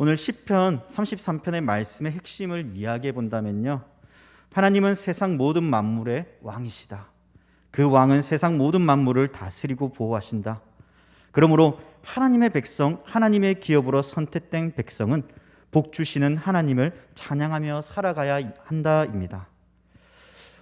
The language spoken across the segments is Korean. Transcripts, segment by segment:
오늘 시편 33편의 말씀의 핵심을 이야기해 본다면요. 하나님은 세상 모든 만물의 왕이시다. 그 왕은 세상 모든 만물을 다스리고 보호하신다. 그러므로 하나님의 백성, 하나님의 기업으로 선택된 백성은 복 주시는 하나님을 찬양하며 살아가야 한다입니다.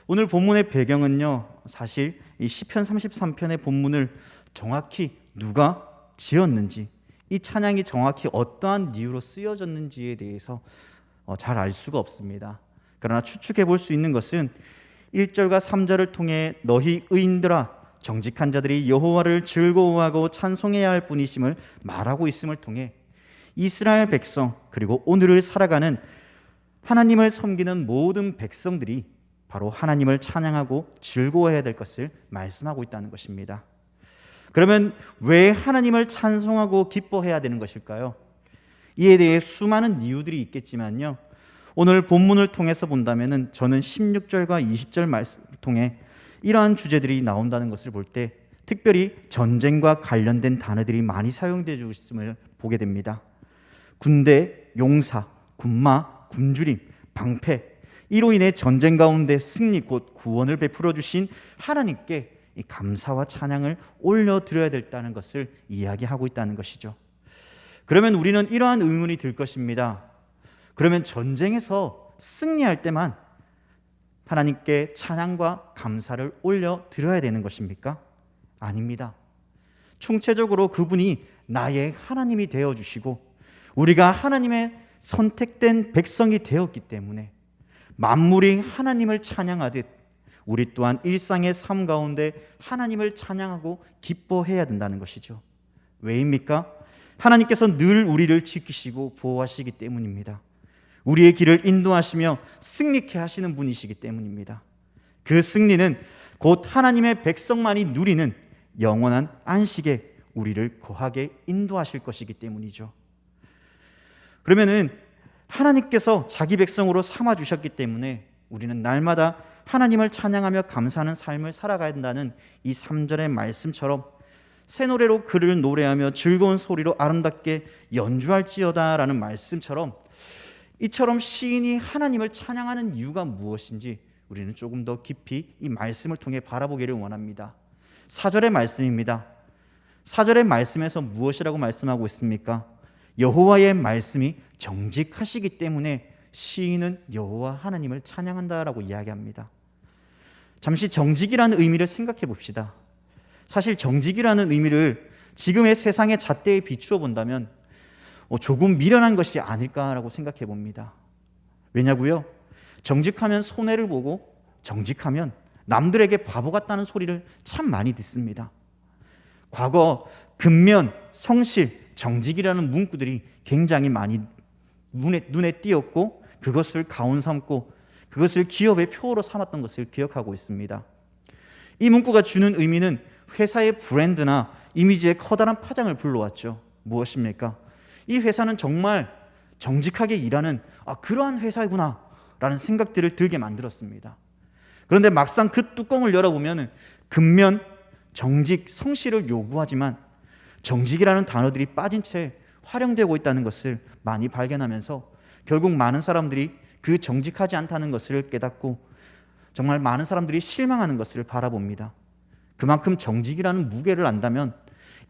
오늘 본문의 배경은요. 사실 이 시편 33편의 본문을 정확히 누가 지었는지 이 찬양이 정확히 어떠한 이유로 쓰여졌는지에 대해서 어, 잘알 수가 없습니다. 그러나 추측해 볼 수 있는 것은 1절과 3절을 통해 너희 의인들아 정직한 자들이 여호와를 즐거워하고 찬송해야 할 분이심을 말하고 있음을 통해 이스라엘 백성 그리고 오늘을 살아가는 하나님을 섬기는 모든 백성들이 바로 하나님을 찬양하고 즐거워해야 될 것을 말씀하고 있다는 것입니다. 그러면 왜 하나님을 찬송하고 기뻐해야 되는 것일까요? 이에 대해 수많은 이유들이 있겠지만요. 오늘 본문을 통해서 본다면은 저는 16절과 20절 말씀을 통해 이러한 주제들이 나온다는 것을 볼 때 특별히 전쟁과 관련된 단어들이 많이 사용되어 있음을 보게 됩니다. 군대, 용사, 군마, 굶주림, 방패 이로 인해 전쟁 가운데 승리 곧 구원을 베풀어 주신 하나님께 이 감사와 찬양을 올려 드려야 된다는 것을 이야기하고 있다는 것이죠. 그러면 우리는 이러한 의문이 들 것입니다. 그러면 전쟁에서 승리할 때만 하나님께 찬양과 감사를 올려 드려야 되는 것입니까? 아닙니다. 총체적으로 그분이 나의 하나님이 되어 주시고 우리가 하나님의 선택된 백성이 되었기 때문에 만물이 하나님을 찬양하듯 우리 또한 일상의 삶 가운데 하나님을 찬양하고 기뻐해야 된다는 것이죠. 왜입니까? 하나님께서 늘 우리를 지키시고 보호하시기 때문입니다. 우리의 길을 인도하시며 승리케 하시는 분이시기 때문입니다. 그 승리는 곧 하나님의 백성만이 누리는 영원한 안식에 우리를 거하게 인도하실 것이기 때문이죠. 그러면은 하나님께서 자기 백성으로 삼아 주셨기 때문에 우리는 날마다 하나님을 찬양하며 감사하는 삶을 살아가야 한다는 이 3절의 말씀처럼 새 노래로 그를 노래하며 즐거운 소리로 아름답게 연주할지어다라는 말씀처럼 이처럼 시인이 하나님을 찬양하는 이유가 무엇인지 우리는 조금 더 깊이 이 말씀을 통해 바라보기를 원합니다. 4절의 말씀입니다. 4절의 말씀에서 무엇이라고 말씀하고 있습니까? 여호와의 말씀이 정직하시기 때문에 시인은 여호와 하나님을 찬양한다라고 이야기합니다. 잠시 정직이라는 의미를 생각해 봅시다. 사실 정직이라는 의미를 지금의 세상의 잣대에 비추어 본다면 어, 조금 미련한 것이 아닐까라고 생각해 봅니다. 왜냐고요? 정직하면 손해를 보고 정직하면 남들에게 바보 같다는 소리를 참 많이 듣습니다. 과거 근면, 성실, 정직이라는 문구들이 굉장히 많이 눈에, 눈에 띄었고 그것을 가온 삼고 그것을 기업의 표어로 삼았던 것을 기억하고 있습니다. 이 문구가 주는 의미는 회사의 브랜드나 이미지의 커다란 파장을 불러왔죠. 무엇입니까? 이 회사는 정말 정직하게 일하는 아, 그러한 회사구나 라는 생각들을 들게 만들었습니다. 그런데 막상 그 뚜껑을 열어보면 근면, 정직, 성실을 요구하지만 정직이라는 단어들이 빠진 채 활용되고 있다는 것을 많이 발견하면서 결국 많은 사람들이 그 정직하지 않다는 것을 깨닫고 정말 많은 사람들이 실망하는 것을 바라봅니다. 그만큼 정직이라는 무게를 안다면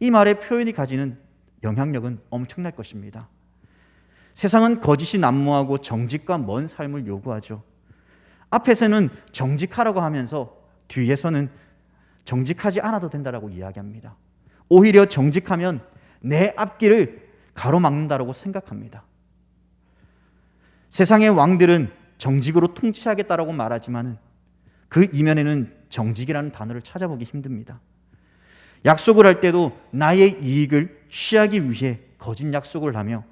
이 말의 표현이 가지는 영향력은 엄청날 것입니다. 세상은 거짓이 난무하고 정직과 먼 삶을 요구하죠. 앞에서는 정직하라고 하면서 뒤에서는 정직하지 않아도 된다라고 이야기합니다. 오히려 정직하면 내 앞길을 가로막는다라고 생각합니다. 세상의 왕들은 정직으로 통치하겠다라고 말하지만은 그 이면에는 정직이라는 단어를 찾아보기 힘듭니다. 약속을 할 때도 나의 이익을 취하기 위해 거짓 약속을 하며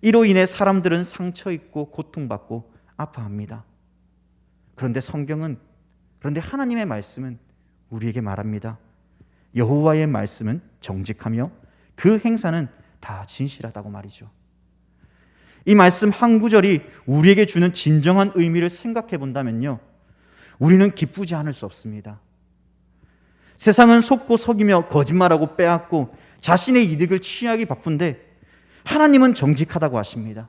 이로 인해 사람들은 상처 입고 고통받고 아파합니다. 그런데 성경은 그런데 하나님의 말씀은 우리에게 말합니다. 여호와의 말씀은 정직하며 그 행사는 다 진실하다고 말이죠. 이 말씀 한 구절이 우리에게 주는 진정한 의미를 생각해 본다면요. 우리는 기쁘지 않을 수 없습니다. 세상은 속고 속이며 거짓말하고 빼앗고 자신의 이득을 취하기 바쁜데 하나님은 정직하다고 하십니다.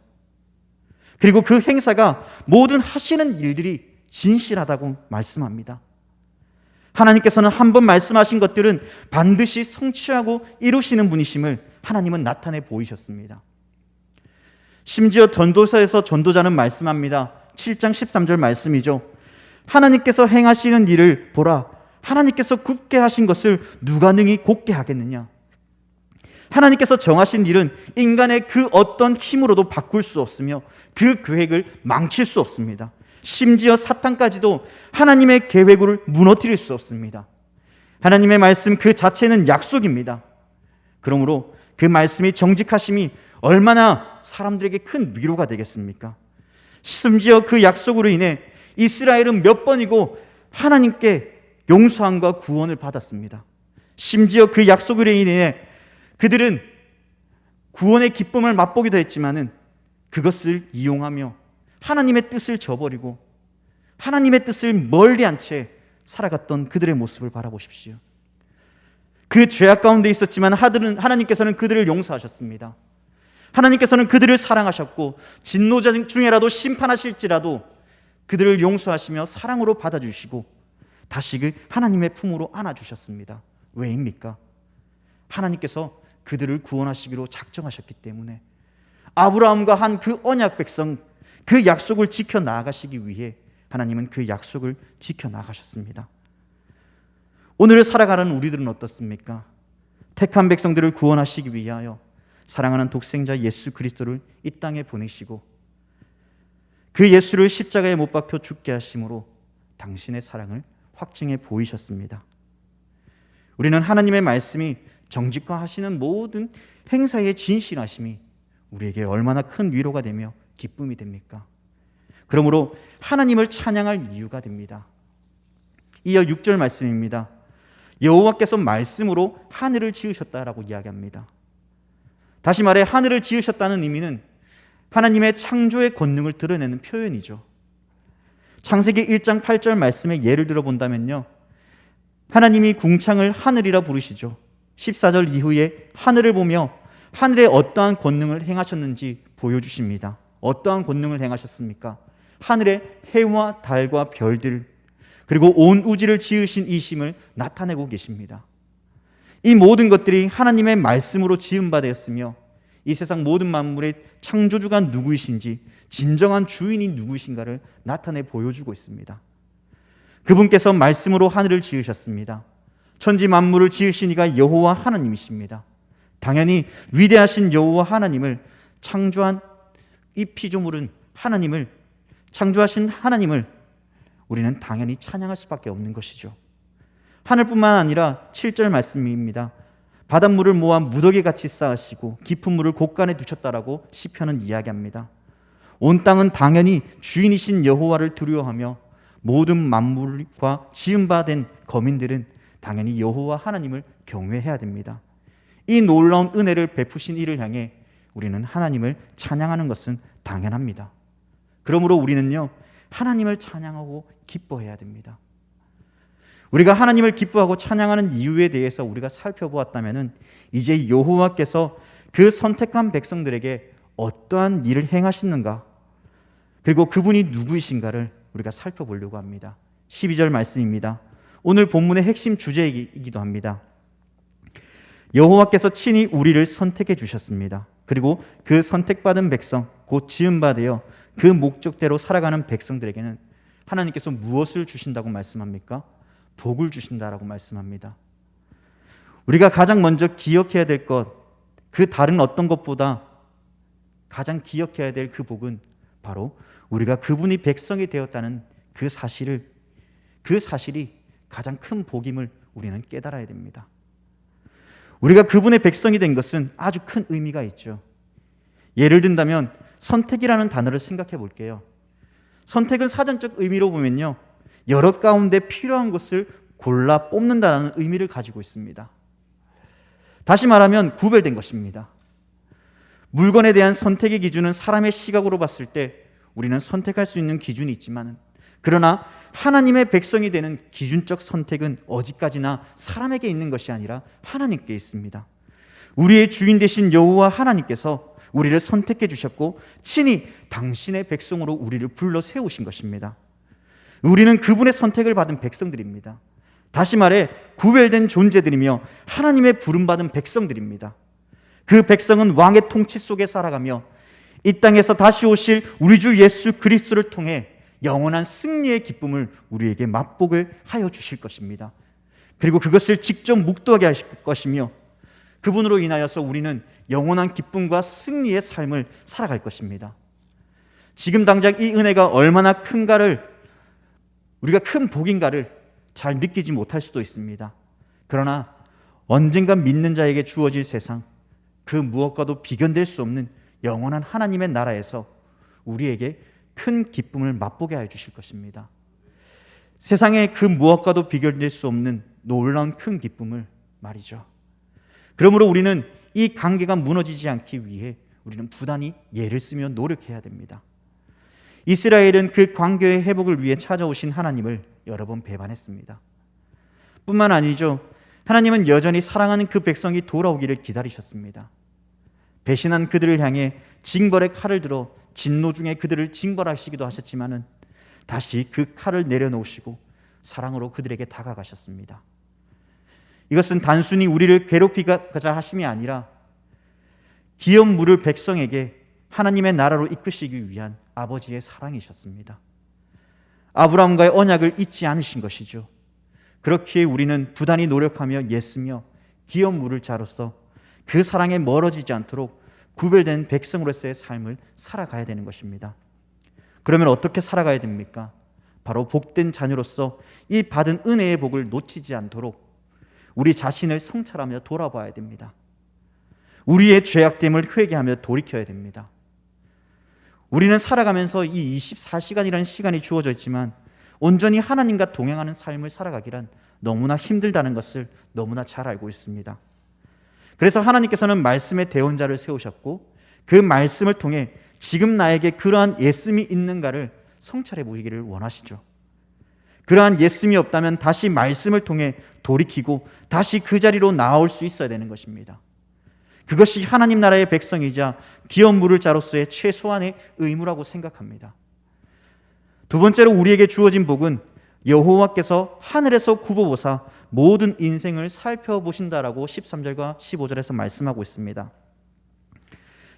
그리고 그 행사가 모든 하시는 일들이 진실하다고 말씀합니다. 하나님께서는 한 번 말씀하신 것들은 반드시 성취하고 이루시는 분이심을 하나님은 나타내 보이셨습니다. 심지어 전도서에서 전도자는 말씀합니다. 7장 13절 말씀이죠. 하나님께서 행하시는 일을 보라. 하나님께서 굳게 하신 것을 누가 능히 곧게 하겠느냐? 하나님께서 정하신 일은 인간의 그 어떤 힘으로도 바꿀 수 없으며 그 계획을 망칠 수 없습니다. 심지어 사탄까지도 하나님의 계획을 무너뜨릴 수 없습니다. 하나님의 말씀 그 자체는 약속입니다. 그러므로 그 말씀이 정직하심이 얼마나 사람들에게 큰 위로가 되겠습니까? 심지어 그 약속으로 인해 이스라엘은 몇 번이고 하나님께 용서함과 구원을 받았습니다. 심지어 그 약속으로 인해 그들은 구원의 기쁨을 맛보기도 했지만은 그것을 이용하며 하나님의 뜻을 저버리고 하나님의 뜻을 멀리 한 채 살아갔던 그들의 모습을 바라보십시오. 그 죄악 가운데 있었지만 하나님께서는 그들을 용서하셨습니다. 하나님께서는 그들을 사랑하셨고 진노자 중에라도 심판하실지라도 그들을 용서하시며 사랑으로 받아주시고 다시 그 하나님의 품으로 안아주셨습니다. 왜입니까? 하나님께서 그들을 구원하시기로 작정하셨기 때문에 아브라함과 한 그 언약 백성 그 약속을 지켜 나가시기 위해 하나님은 그 약속을 지켜 나가셨습니다. 오늘을 살아가는 우리들은 어떻습니까? 택한 백성들을 구원하시기 위하여 사랑하는 독생자 예수 그리스도를 이 땅에 보내시고 그 예수를 십자가에 못 박혀 죽게 하심으로 당신의 사랑을 확증해 보이셨습니다. 우리는 하나님의 말씀이 정직화하시는 모든 행사의 진실하심이 우리에게 얼마나 큰 위로가 되며 기쁨이 됩니까? 그러므로 하나님을 찬양할 이유가 됩니다. 이어 6절 말씀입니다. 여호와께서 말씀으로 하늘을 지으셨다라고 이야기합니다. 다시 말해 하늘을 지으셨다는 의미는 하나님의 창조의 권능을 드러내는 표현이죠. 창세기 1장 8절 말씀에 예를 들어 본다면요. 하나님이 궁창을 하늘이라 부르시죠. 14절 이후에 하늘을 보며 하늘에 어떠한 권능을 행하셨는지 보여주십니다. 어떠한 권능을 행하셨습니까? 하늘의 해와 달과 별들 그리고 온 우주를 지으신 이심을 나타내고 계십니다. 이 모든 것들이 하나님의 말씀으로 되었으며 이 세상 모든 만물의 창조주가 누구이신지 진정한 주인이 누구이신가를 나타내 보여주고 있습니다. 그분께서 말씀으로 하늘을 지으셨습니다. 천지 만물을 지으신 이가 여호와 하나님이십니다. 당연히 위대하신 여호와 하나님을 창조한 이 피조물은 하나님을 창조하신 하나님을 우리는 당연히 찬양할 수밖에 없는 것이죠. 하늘뿐만 아니라 7절 말씀입니다. 바닷물을 모아 무더기 같이 쌓으시고 깊은 물을 곳간에 두셨다라고 시편은 이야기합니다. 온 땅은 당연히 주인이신 여호와를 두려워하며 모든 만물과 지은 바 된 거민들은 당연히 여호와 하나님을 경외해야 됩니다. 이 놀라운 은혜를 베푸신 이를 향해 우리는 하나님을 찬양하는 것은 당연합니다. 그러므로 우리는요, 하나님을 찬양하고 기뻐해야 됩니다. 우리가 하나님을 기뻐하고 찬양하는 이유에 대해서 우리가 살펴보았다면 이제 여호와께서 그 선택한 백성들에게 어떠한 일을 행하시는가 그리고 그분이 누구이신가를 우리가 살펴보려고 합니다. 12절 말씀입니다. 오늘 본문의 핵심 주제이기도 합니다. 여호와께서 친히 우리를 선택해 주셨습니다. 그리고 그 선택받은 백성, 곧 되어 그 목적대로 살아가는 백성들에게는 하나님께서 무엇을 주신다고 말씀합니까? 복을 주신다라고 말씀합니다. 우리가 가장 먼저 기억해야 될 것, 그 다른 어떤 것보다 가장 기억해야 될 그 복은 바로 우리가 그분이 백성이 되었다는 그 사실을 그 사실이 가장 큰 복임을 우리는 깨달아야 됩니다. 우리가 그분의 백성이 된 것은 아주 큰 의미가 있죠. 예를 든다면 선택이라는 단어를 생각해 볼게요. 선택은 사전적 의미로 보면요. 여러 가운데 필요한 것을 골라 뽑는다는 의미를 가지고 있습니다. 다시 말하면 구별된 것입니다. 물건에 대한 선택의 기준은 사람의 시각으로 봤을 때 우리는 선택할 수 있는 기준이 있지만 그러나 하나님의 백성이 되는 기준적 선택은 어디까지나 사람에게 있는 것이 아니라 하나님께 있습니다. 우리의 주인 되신 여호와 하나님께서 우리를 선택해 주셨고 친히 당신의 백성으로 우리를 불러 세우신 것입니다. 우리는 그분의 선택을 받은 백성들입니다. 다시 말해 구별된 존재들이며 하나님의 부름받은 백성들입니다. 그 백성은 왕의 통치 속에 살아가며 이 땅에서 다시 오실 우리 주 예수 그리스도를 통해 영원한 승리의 기쁨을 우리에게 맛보게 하여 주실 것입니다. 그리고 그것을 직접 묵도하게 하실 것이며 그분으로 인하여서 우리는 영원한 기쁨과 승리의 삶을 살아갈 것입니다. 지금 당장 이 은혜가 얼마나 큰가를 우리가 큰 복인가를 잘 느끼지 못할 수도 있습니다. 그러나 언젠가 믿는 자에게 주어질 세상 그 무엇과도 비견될 수 없는 영원한 하나님의 나라에서 우리에게 큰 기쁨을 맛보게 해 주실 것입니다. 세상에 그 무엇과도 비교될 수 없는 놀라운 큰 기쁨을 말이죠. 그러므로 우리는 이 관계가 무너지지 않기 위해 우리는 부단히 예를 쓰며 노력해야 됩니다. 이스라엘은 그 관계의 회복을 위해 찾아오신 하나님을 여러 번 배반했습니다. 뿐만 아니죠. 하나님은 여전히 사랑하는 그 백성이 돌아오기를 기다리셨습니다. 배신한 그들을 향해 징벌의 칼을 들어 진노 중에 그들을 징벌하시기도 하셨지만은 다시 그 칼을 내려놓으시고 사랑으로 그들에게 다가가셨습니다. 이것은 단순히 우리를 괴롭히고자 하심이 아니라 기업 물을 백성에게 하나님의 나라로 이끄시기 위한 아버지의 사랑이셨습니다. 아브라함과의 언약을 잊지 않으신 것이죠. 그렇기에 우리는 부단히 노력하며 예쓰며 기업 물을 자로서 그 사랑에 멀어지지 않도록 구별된 백성으로서의 삶을 살아가야 되는 것입니다. 그러면 어떻게 살아가야 됩니까? 바로 복된 자녀로서 이 받은 은혜의 복을 놓치지 않도록 우리 자신을 성찰하며 돌아봐야 됩니다. 우리의 죄악됨을 회개하며 돌이켜야 됩니다. 우리는 살아가면서 이 24시간이라는 시간이 주어져 있지만 온전히 하나님과 동행하는 삶을 살아가기란 너무나 힘들다는 것을 너무나 잘 알고 있습니다. 그래서 하나님께서는 말씀의 대원자를 세우셨고 그 말씀을 통해 지금 나에게 그러한 예씀이 있는가를 성찰해 보이기를 원하시죠. 그러한 예씀이 없다면 다시 말씀을 통해 돌이키고 다시 그 자리로 나올 수 있어야 되는 것입니다. 그것이 하나님 나라의 백성이자 기업 물을 자로서의 최소한의 의무라고 생각합니다. 두 번째로 우리에게 주어진 복은 여호와께서 하늘에서 굽어보사 모든 인생을 살펴보신다라고 13절과 15절에서 말씀하고 있습니다.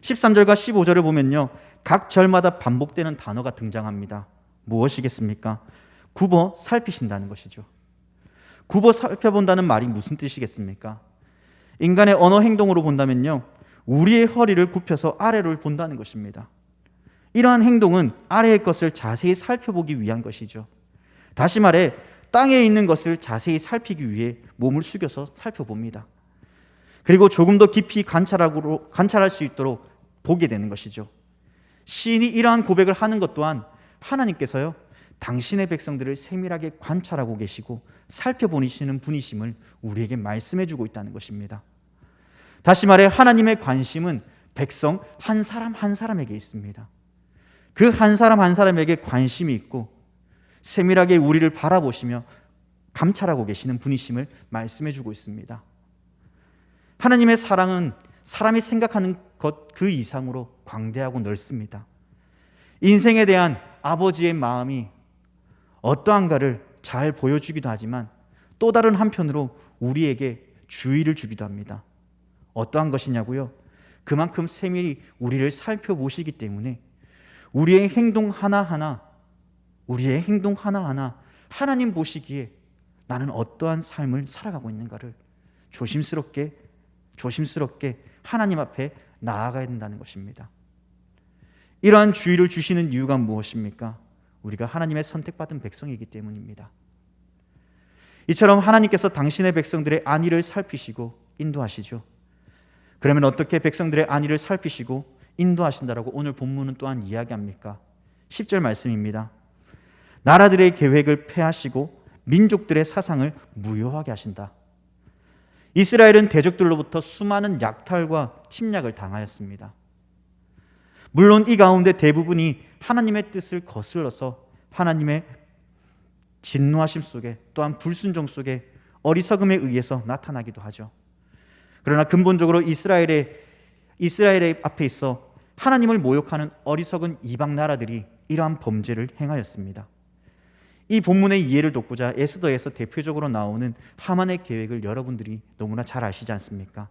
13절과 15절을 보면요. 각 절마다 반복되는 단어가 등장합니다. 무엇이겠습니까? 굽어 살피신다는 것이죠. 굽어 살펴본다는 말이 무슨 뜻이겠습니까? 인간의 언어 행동으로 본다면요. 우리의 허리를 굽혀서 아래를 본다는 것입니다. 이러한 행동은 아래의 것을 자세히 살펴보기 위한 것이죠. 다시 말해 땅에 있는 것을 자세히 살피기 위해 몸을 숙여서 살펴봅니다. 그리고 조금 더 깊이 관찰하고, 관찰할 수 있도록 보게 되는 것이죠. 시인이 이러한 고백을 하는 것 또한 하나님께서요, 당신의 백성들을 세밀하게 관찰하고 계시고 살펴보시는 분이심을 우리에게 말씀해 주고 있다는 것입니다. 다시 말해 하나님의 관심은 백성 한 사람 한 사람에게 있습니다. 그 한 사람 한 사람에게 관심이 있고 세밀하게 우리를 바라보시며 감찰하고 계시는 분이심을 말씀해 주고 있습니다. 하나님의 사랑은 사람이 생각하는 것 그 이상으로 광대하고 넓습니다. 인생에 대한 아버지의 마음이 어떠한가를 잘 보여주기도 하지만 또 다른 한편으로 우리에게 주의를 주기도 합니다. 어떠한 것이냐고요? 그만큼 세밀히 우리를 살펴보시기 때문에 우리의 행동 하나하나, 우리의 행동 하나하나 하나님 보시기에 나는 어떠한 삶을 살아가고 있는가를 조심스럽게, 조심스럽게 하나님 앞에 나아가야 된다는 것입니다. 이러한 주의를 주시는 이유가 무엇입니까? 우리가 하나님의 선택받은 백성이기 때문입니다. 이처럼 하나님께서 당신의 백성들의 안위를 살피시고 인도하시죠. 그러면 어떻게 백성들의 안위를 살피시고 인도하신다라고 오늘 본문은 또한 이야기합니까? 10절 말씀입니다. 나라들의 계획을 폐하시고 민족들의 사상을 무효하게 하신다. 이스라엘은 대적들로부터 수많은 약탈과 침략을 당하였습니다. 물론 이 가운데 대부분이 하나님의 뜻을 거슬러서 하나님의 진노하심 속에 또한 불순종 속에 어리석음에 의해서 나타나기도 하죠. 그러나 근본적으로 이스라엘의 이스라엘 앞에 있어 하나님을 모욕하는 어리석은 이방 나라들이 이러한 범죄를 행하였습니다. 이 본문의 이해를 돕고자 에스더에서 대표적으로 나오는 하만의 계획을 여러분들이 너무나 잘 아시지 않습니까?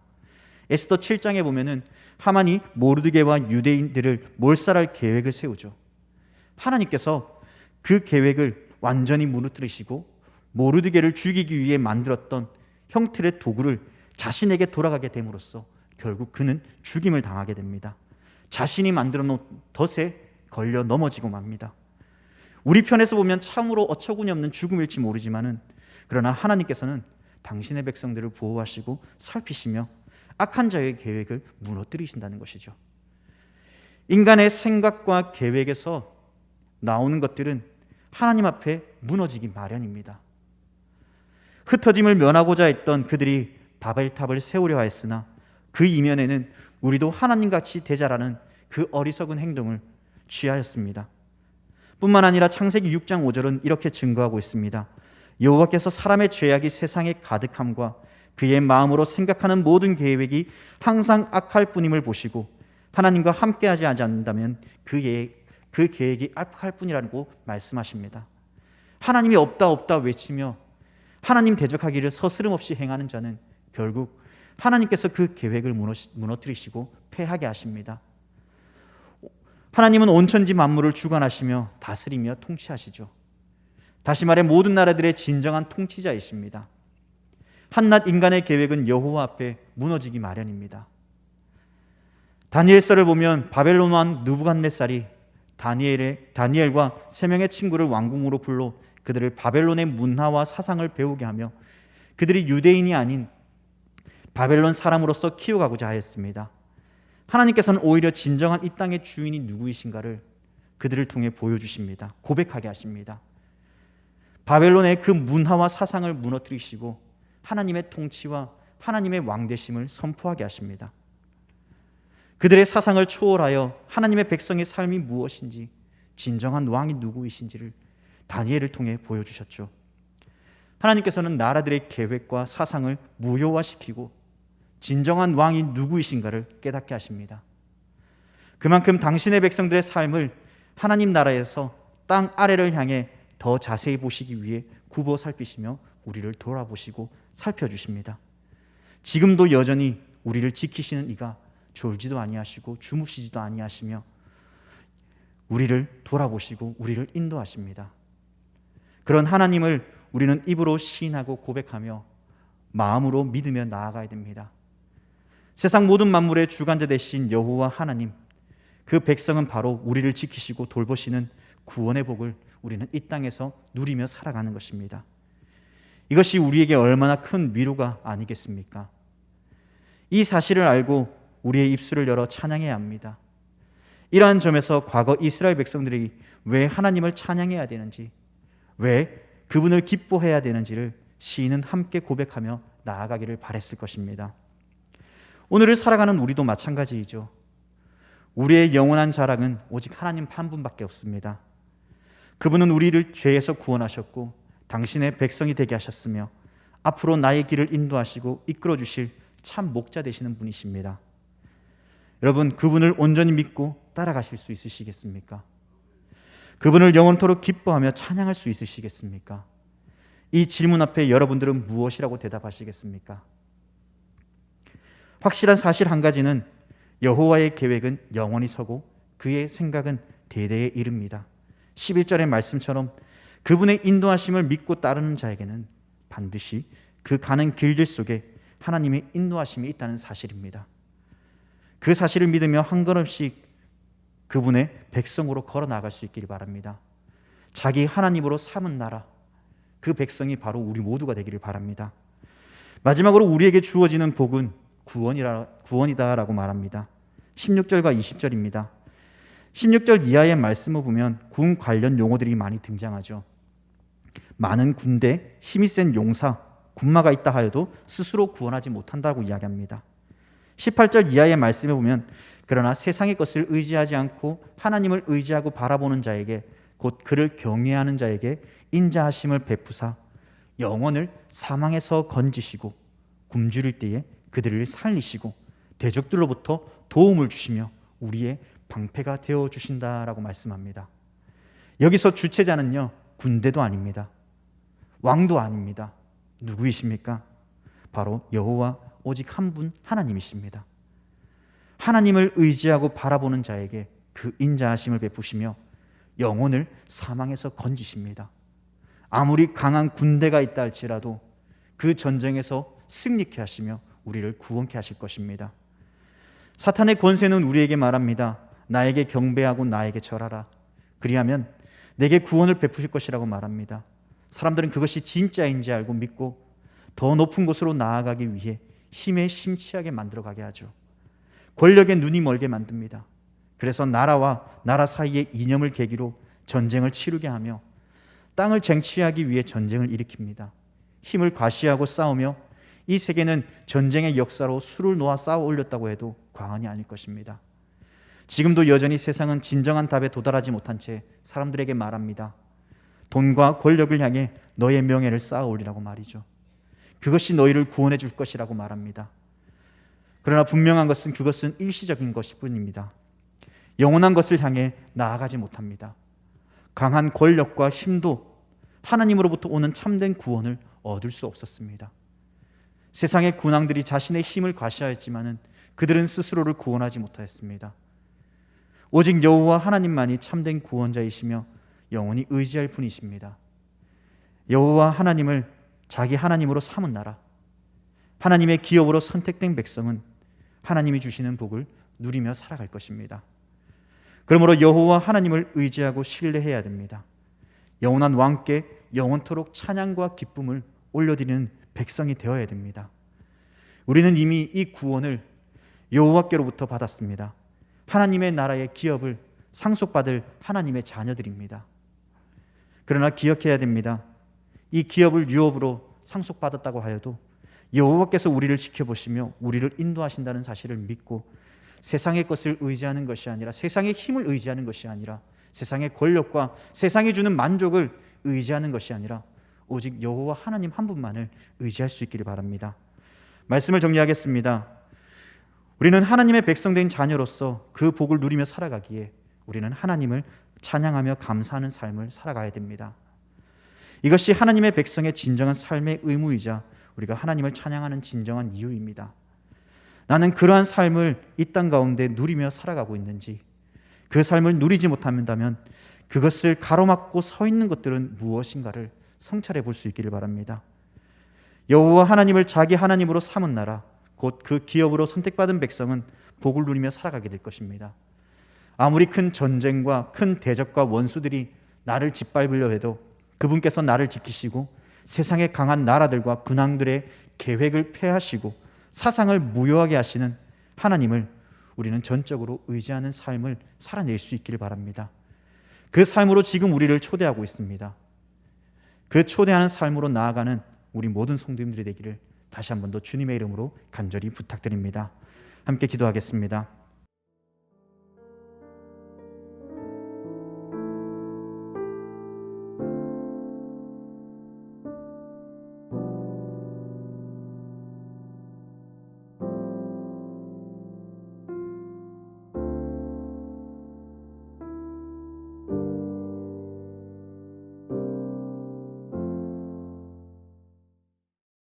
에스더 7장에 보면은 하만이 모르드게와 유대인들을 몰살할 계획을 세우죠. 하나님께서 그 계획을 완전히 무너뜨리시고 모르드게를 죽이기 위해 만들었던 형틀의 도구를 자신에게 돌아가게 됨으로써 결국 그는 죽임을 당하게 됩니다. 자신이 만들어 놓은 덫에 걸려 넘어지고 맙니다. 우리 편에서 보면 참으로 어처구니 없는 죽음일지 모르지만은 그러나 하나님께서는 당신의 백성들을 보호하시고 살피시며 악한 자의 계획을 무너뜨리신다는 것이죠. 인간의 생각과 계획에서 나오는 것들은 하나님 앞에 무너지기 마련입니다. 흩어짐을 면하고자 했던 그들이 바벨탑을 세우려 하였으나 그 이면에는 우리도 하나님같이 되자라는 그 어리석은 행동을 취하였습니다. 뿐만 아니라 창세기 6장 5절은 이렇게 증거하고 있습니다. 여호와께서 사람의 죄악이 세상에 가득함과 그의 마음으로 생각하는 모든 계획이 항상 악할 뿐임을 보시고 하나님과 함께하지 않는다면 그의 그 계획이 악할 뿐이라고 말씀하십니다. 하나님이 없다 없다 외치며 하나님 대적하기를 서스름 없이 행하는 자는 결국 하나님께서 그 계획을 무너뜨리시고 패하게 하십니다. 하나님은 온천지 만물을 주관하시며 다스리며 통치하시죠. 다시 말해 모든 나라들의 진정한 통치자이십니다. 한낱 인간의 계획은 여호와 앞에 무너지기 마련입니다. 다니엘서를 보면 바벨론 왕 누부갓네살이 다니엘의 다니엘과 세 명의 친구를 왕궁으로 불러 그들을 바벨론의 문화와 사상을 배우게 하며 그들이 유대인이 아닌 바벨론 사람으로서 키워가고자 하였습니다. 하나님께서는 오히려 진정한 이 땅의 주인이 누구이신가를 그들을 통해 보여주십니다. 고백하게 하십니다. 바벨론의 그 문화와 사상을 무너뜨리시고 하나님의 통치와 하나님의 왕대심을 선포하게 하십니다. 그들의 사상을 초월하여 하나님의 백성의 삶이 무엇인지 진정한 왕이 누구이신지를 다니엘을 통해 보여주셨죠. 하나님께서는 나라들의 계획과 사상을 무효화시키고 진정한 왕이 누구이신가를 깨닫게 하십니다. 그만큼 당신의 백성들의 삶을 하나님 나라에서 땅 아래를 향해 더 자세히 보시기 위해 굽어 살피시며 우리를 돌아보시고 살펴주십니다. 지금도 여전히 우리를 지키시는 이가 졸지도 아니하시고 주무시지도 아니하시며 우리를 돌아보시고 우리를 인도하십니다. 그런 하나님을 우리는 입으로 시인하고 고백하며 마음으로 믿으며 나아가야 됩니다. 세상 모든 만물의 주관자 되신 여호와 하나님, 그 백성은 바로 우리를 지키시고 돌보시는 구원의 복을 우리는 이 땅에서 누리며 살아가는 것입니다. 이것이 우리에게 얼마나 큰 위로가 아니겠습니까? 이 사실을 알고 우리의 입술을 열어 찬양해야 합니다. 이러한 점에서 과거 이스라엘 백성들이 왜 하나님을 찬양해야 되는지, 왜 그분을 기뻐해야 되는지를 시인은 함께 고백하며 나아가기를 바랬을 것입니다. 오늘을 살아가는 우리도 마찬가지이죠. 우리의 영원한 자랑은 오직 하나님 한 분밖에 없습니다. 그분은 우리를 죄에서 구원하셨고 당신의 백성이 되게 하셨으며 앞으로 나의 길을 인도하시고 이끌어 주실 참 목자 되시는 분이십니다. 여러분 그분을 온전히 믿고 따라가실 수 있으시겠습니까? 그분을 영원토록 기뻐하며 찬양할 수 있으시겠습니까? 이 질문 앞에 여러분들은 무엇이라고 대답하시겠습니까? 확실한 사실 한 가지는 여호와의 계획은 영원히 서고 그의 생각은 대대에 이릅니다. 11절의 말씀처럼 그분의 인도하심을 믿고 따르는 자에게는 반드시 그 가는 길들 속에 하나님의 인도하심이 있다는 사실입니다. 그 사실을 믿으며 한 걸음씩 그분의 백성으로 걸어 나갈 수 있기를 바랍니다. 자기 하나님으로 삼은 나라, 그 백성이 바로 우리 모두가 되기를 바랍니다. 마지막으로 우리에게 주어지는 복은 구원이라, 구원이다라고 말합니다. 16절과 20절입니다. 16절 이하의 말씀을 보면 군 관련 용어들이 많이 등장하죠. 많은 군대, 힘이 센 용사, 군마가 있다 하여도 스스로 구원하지 못한다고 이야기합니다. 18절 이하의 말씀에 보면 그러나 세상의 것을 의지하지 않고 하나님을 의지하고 바라보는 자에게 곧 그를 경외하는 자에게 인자하심을 베푸사 영혼을 사망에서 건지시고 굶주릴 때에 그들을 살리시고 대적들로부터 도움을 주시며 우리의 방패가 되어 주신다라고 말씀합니다. 여기서 주체자는요 군대도 아닙니다. 왕도 아닙니다. 누구이십니까? 바로 여호와 오직 한 분 하나님이십니다. 하나님을 의지하고 바라보는 자에게 그 인자하심을 베푸시며 영혼을 사망에서 건지십니다. 아무리 강한 군대가 있다 할지라도 그 전쟁에서 승리케 하시며 우리를 구원케 하실 것입니다. 사탄의 권세는 우리에게 말합니다. 나에게 경배하고 나에게 절하라. 그리하면 내게 구원을 베푸실 것이라고 말합니다. 사람들은 그것이 진짜인지 알고 믿고 더 높은 곳으로 나아가기 위해 힘에 심취하게 만들어 가게 하죠. 권력에 눈이 멀게 만듭니다. 그래서 나라와 나라 사이의 이념을 계기로 전쟁을 치르게 하며 땅을 쟁취하기 위해 전쟁을 일으킵니다. 힘을 과시하고 싸우며 이 세계는 전쟁의 역사로 수를 놓아 쌓아 올렸다고 해도 과언이 아닐 것입니다. 지금도 여전히 세상은 진정한 답에 도달하지 못한 채 사람들에게 말합니다. 돈과 권력을 향해 너의 명예를 쌓아 올리라고 말이죠. 그것이 너희를 구원해 줄 것이라고 말합니다. 그러나 분명한 것은 그것은 일시적인 것일 뿐입니다. 영원한 것을 향해 나아가지 못합니다. 강한 권력과 힘도 하나님으로부터 오는 참된 구원을 얻을 수 없었습니다. 세상의 군왕들이 자신의 힘을 과시하였지만은 그들은 스스로를 구원하지 못하였습니다. 오직 여호와 하나님만이 참된 구원자이시며 영원히 의지할 분이십니다. 여호와 하나님을 자기 하나님으로 삼은 나라, 하나님의 기업으로 선택된 백성은 하나님이 주시는 복을 누리며 살아갈 것입니다. 그러므로 여호와 하나님을 의지하고 신뢰해야 됩니다. 영원한 왕께 영원토록 찬양과 기쁨을 올려드리는 백성이 되어야 됩니다. 우리는 이미 이 구원을 여호와께로부터 받았습니다. 하나님의 나라의 기업을 상속받을 하나님의 자녀들입니다. 그러나 기억해야 됩니다. 이 기업을 유업으로 상속받았다고 하여도 여호와께서 우리를 지켜보시며 우리를 인도하신다는 사실을 믿고 세상의 것을 의지하는 것이 아니라 세상의 힘을 의지하는 것이 아니라 세상의 권력과 세상이 주는 만족을 의지하는 것이 아니라 오직 여호와 하나님 한 분만을 의지할 수 있기를 바랍니다. 말씀을 정리하겠습니다. 우리는 하나님의 백성된 자녀로서 그 복을 누리며 살아가기에 우리는 하나님을 찬양하며 감사하는 삶을 살아가야 됩니다. 이것이 하나님의 백성의 진정한 삶의 의무이자 우리가 하나님을 찬양하는 진정한 이유입니다. 나는 그러한 삶을 이 땅 가운데 누리며 살아가고 있는지 그 삶을 누리지 못한다면 그것을 가로막고 서 있는 것들은 무엇인가를 성찰해 볼 수 있기를 바랍니다. 여호와 하나님을 자기 하나님으로 삼은 나라 곧 그 기업으로 선택받은 백성은 복을 누리며 살아가게 될 것입니다. 아무리 큰 전쟁과 큰 대적과 원수들이 나를 짓밟으려 해도 그분께서 나를 지키시고 세상의 강한 나라들과 군왕들의 계획을 폐하시고 사상을 무효하게 하시는 하나님을 우리는 전적으로 의지하는 삶을 살아낼 수 있기를 바랍니다. 그 삶으로 지금 우리를 초대하고 있습니다. 그 초대하는 삶으로 나아가는 우리 모든 성도님들이 되기를 다시 한 번 더 주님의 이름으로 간절히 부탁드립니다. 함께 기도하겠습니다.